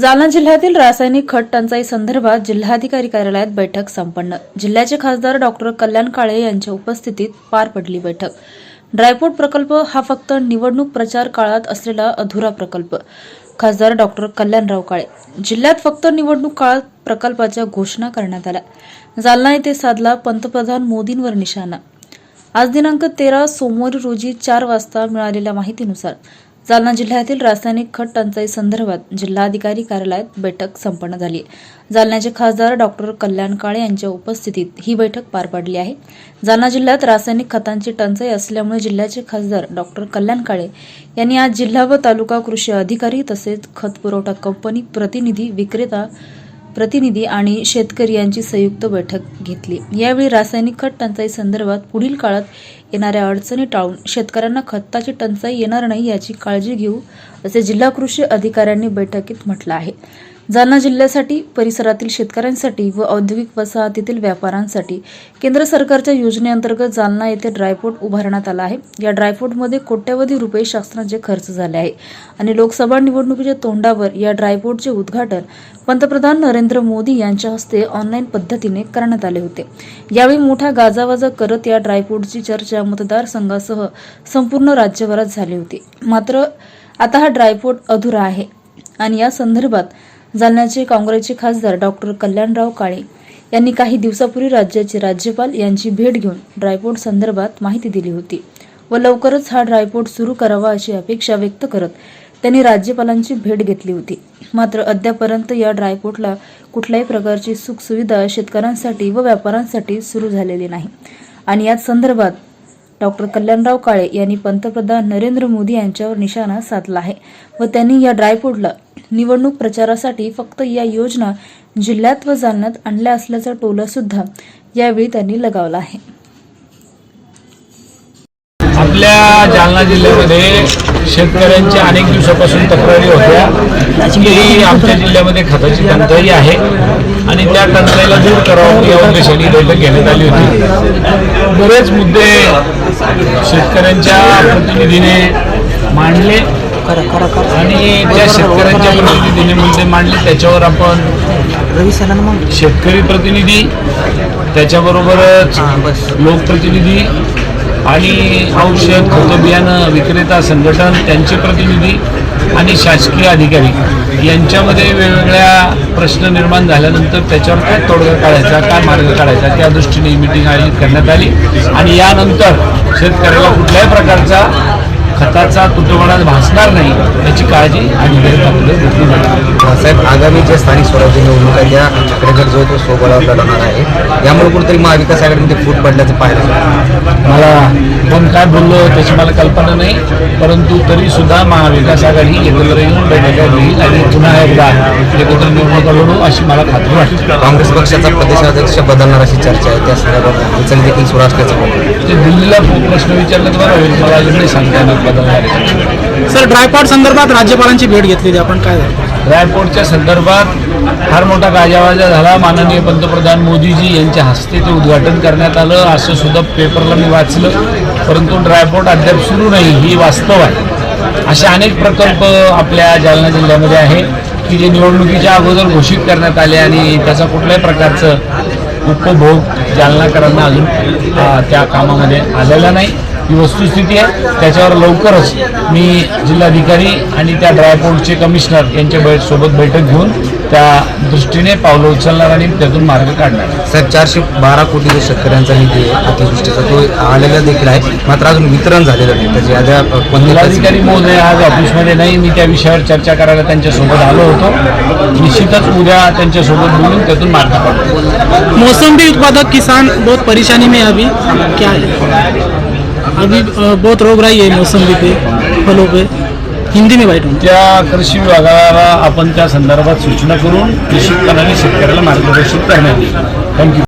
जालना जिल्ह्यातील रासायनिक खत टंचाई संदर्भात जिल्हाधिकारी कार्यालयात बैठक संपन्न. जिल्ह्याचे खासदार डॉक्टर कल्याण काळे यांच्या उपस्थितीत पार पडली बैठक. ड्रायपोर्ट प्रकल्प हा फक्त निवडणूक प्रचार काळात असलेला अधुरा प्रकल्प. खासदार डॉक्टर कल्याणराव काळे. जिल्ह्यात फक्त निवडणूक काळात प्रकल्पाच्या घोषणा करण्यात आल्या. जालना येथे साधला पंतप्रधान मोदींवर निशाणा. आज दिनांक तेरा सोमवारी रोजी चार वाजता मिळालेल्या माहितीनुसार जालना जिल्ह्यातील रासायनिक खत टंचाई संदर्भात जिल्हाधिकारी कार्यालयात बैठक संपन्न झाली. जालन्याचे खासदार डॉक्टर कल्याण काळे यांच्या उपस्थितीत ही बैठक पार पडली आहे. जालना जिल्ह्यात रासायनिक खतांची टंचाई असल्यामुळे जिल्ह्याचे खासदार डॉक्टर कल्याण काळे यांनी आज जिल्हा व तालुका कृषी अधिकारी तसेच खत पुरवठा कंपनी प्रतिनिधी विक्रेता प्रतिनिधी आणि शेतकरी यांची संयुक्त बैठक घेतली. यावेळी रासायनिक खत टंचाई संदर्भात पुढील काळात येणाऱ्या अडचणी टाळून शेतकऱ्यांना खताची टंचाई येणार नाही याची काळजी घेऊ असे जिल्हा कृषी अधिकाऱ्यांनी बैठकीत म्हटलं आहे. जालना जिल्ह्यासाठी परिसरातील शेतकऱ्यांसाठी व औद्योगिक वसाहतीतील व्यापाऱ्यांसाठी केंद्र सरकारच्या योजनेअंतर्गत जालना येथे ड्रायपोर्ट उभारण्यात आला आहे. या ड्रायपोर्टमध्ये कोट्यवधी रुपये शासनाचे खर्च झाले आहे. आणि लोकसभा निवडणुकीच्या तोंडावर या ड्रायपोर्टचे उद्घाटन पंतप्रधान नरेंद्र मोदी यांच्या हस्ते ऑनलाईन पद्धतीने करण्यात आले होते. यावेळी मोठा गाजावाजा करत या ड्रायपोर्टची चर्चा मतदारसंघासह संपूर्ण राज्यभरात झाली होती. मात्र आता हा ड्रायपोर्ट अधुरा आहे. आणि या संदर्भात जालन्याचे काँग्रेसचे खासदार डॉक्टर कल्याणराव काळे यांनी काही दिवसापूर्वी राज्याचे राज्यपाल यांची भेट घेऊन ड्रायपोर्ट संदर्भात माहिती दिली होती व लवकरच हा ड्रायपोर्ट सुरू करावा अशी अपेक्षा व्यक्त करत त्यांनी राज्यपालांची भेट घेतली होती. मात्र अद्यापर्यंत या ड्रायपोर्टला कुठल्याही प्रकारची सुखसुविधा शेतकऱ्यांसाठी व व्यापाऱ्यांसाठी सुरू झालेली नाही. आणि याच संदर्भात डॉक्टर कल्याणराव काळे यांनी पंतप्रधान नरेंद्र मोदी यांच्यावर निशाणा साधला आहे व त्यांनी या ड्रायफूडला निवडणूक प्रचारासाठी फक्त या योजना जिल्ह्यात व जालन्यात आणल्या असल्याचा टोला सुद्धा यावेळी त्यांनी लगावला आहे. आपल्या जालना जिल्ह्यामध्ये शेतकऱ्यांच्या अनेक दिवसापासून तक्रारी होत्या की आमच्या जिल्ह्यामध्ये खताची टंचाई आहे आणि त्या टंचाईला दूर करावं या उद्देशाने बैठक घेण्यात आली होती. बरेच मुद्दे शेतकऱ्यांच्या प्रतिनिधीने मांडले आणि त्या शेतकऱ्यांच्या प्रतिनिधीने मुद्दे मांडले त्याच्यावर आपण शेतकरी प्रतिनिधी त्याच्याबरोबरच लोकप्रतिनिधी आणि औषध खतं बियाणं विक्रेता संघटन त्यांचे प्रतिनिधी आणि शासकीय अधिकारी यांच्यामध्ये वेगवेगळ्या प्रश्न निर्माण झाल्यानंतर त्याच्यावर काय तोडगा काढायचा काय मार्ग काढायचा त्या दृष्टीने ही मिटिंग आयोजित करण्यात आली आणि यानंतर शेतकऱ्याला कुठल्याही प्रकारचा खताचा तुटवडा भासणार नाही याची काळजी घेतली जाते साहेब आगामी ज्या स्थानिक स्वराज्य निवडणूक आहे त्या आकडेगड जो आहे तो सोबळावर लढवणार आहे यामुळे कुठेतरी महाविकास आघाडीमध्ये फूट पडल्याचं पाहायला मिळालं. मला कोण काय बोललो त्याची मला कल्पना नाही परंतु तरी सुद्धा महाविकास आघाडी एकत्र येऊन बैठका घेईल आणि पुन्हा एकदा एकत्र निवडणुका लढू अशी मला खात्री वाटते. काँग्रेस पक्षाचा प्रदेशाध्यक्ष बदलणार अशी चर्चा आहे त्या संदर्भात देखील सुरू असल्याचं बोलतो ते दिल्लीला प्रश्न विचारला तर बरं होईल मला अजून नाही सांगता येणार बदलणार. सर ड्रायपॉट संदर्भात राज्यपालांची भेट घेतलेली आपण काय झालं? रायपोर्टच्या संदर्भात फार मोठा गाजावाजा झाला. माननीय पंतप्रधान मोदीजी यांच्या हस्ते ते उद्घाटन करण्यात आलं. असं सुद्धा पेपरला मी वाचलं. परंतु ड्रायपोर्ट अद्याप सुरू नाही. ही वास्तव आहे. असे अनेक प्रकल्प आपल्या जालना जिल्ह्यामध्ये आहे की जे निवडणुकीच्या अगोदर घोषित करण्यात आले आणि त्याचा कुठल्याही प्रकारचं उपभोग जालनाकरांना अजून त्या कामामध्ये आलेला नाही. ही वस्तुस्थिती आहे. त्याच्यावर लवकरच मी जिल्हाधिकारी आणि त्या ड्रायपोर्टचे कमिशनर यांच्या बै सोबत बैठक घेऊन त्या दृष्टीने पावलं उचलणार आणि त्यातून मार्ग काढणार. साहेब चारशे बारा कोटी जो शेतकऱ्यांचा निधी आहे अतिवृष्टीचा तो आलेला देखील आहे. मात्र अजून वितरण झालेलं नाही. त्याची कोणत्या जिल्हाधिकारी महोदय आज ऑफिसमध्ये नाही. मी त्या विषयावर चर्चा करायला त्यांच्यासोबत आलो होतो. निश्चितच उद्या त्यांच्यासोबत बोलून त्यातून मार्ग काढू मौसमी उत्पादक किसान बहुत परेशानी में है अभी क्या है? अभी बहुत रोग रही है मोसंबी पे फलों पे। हिंदी में वाईट त्या कृषी विभागाला आपण त्या संदर्भात सूचना करून निश्चितपणाने शेतकऱ्याला मार्गदर्शन करण्यात येईल. थँक्यू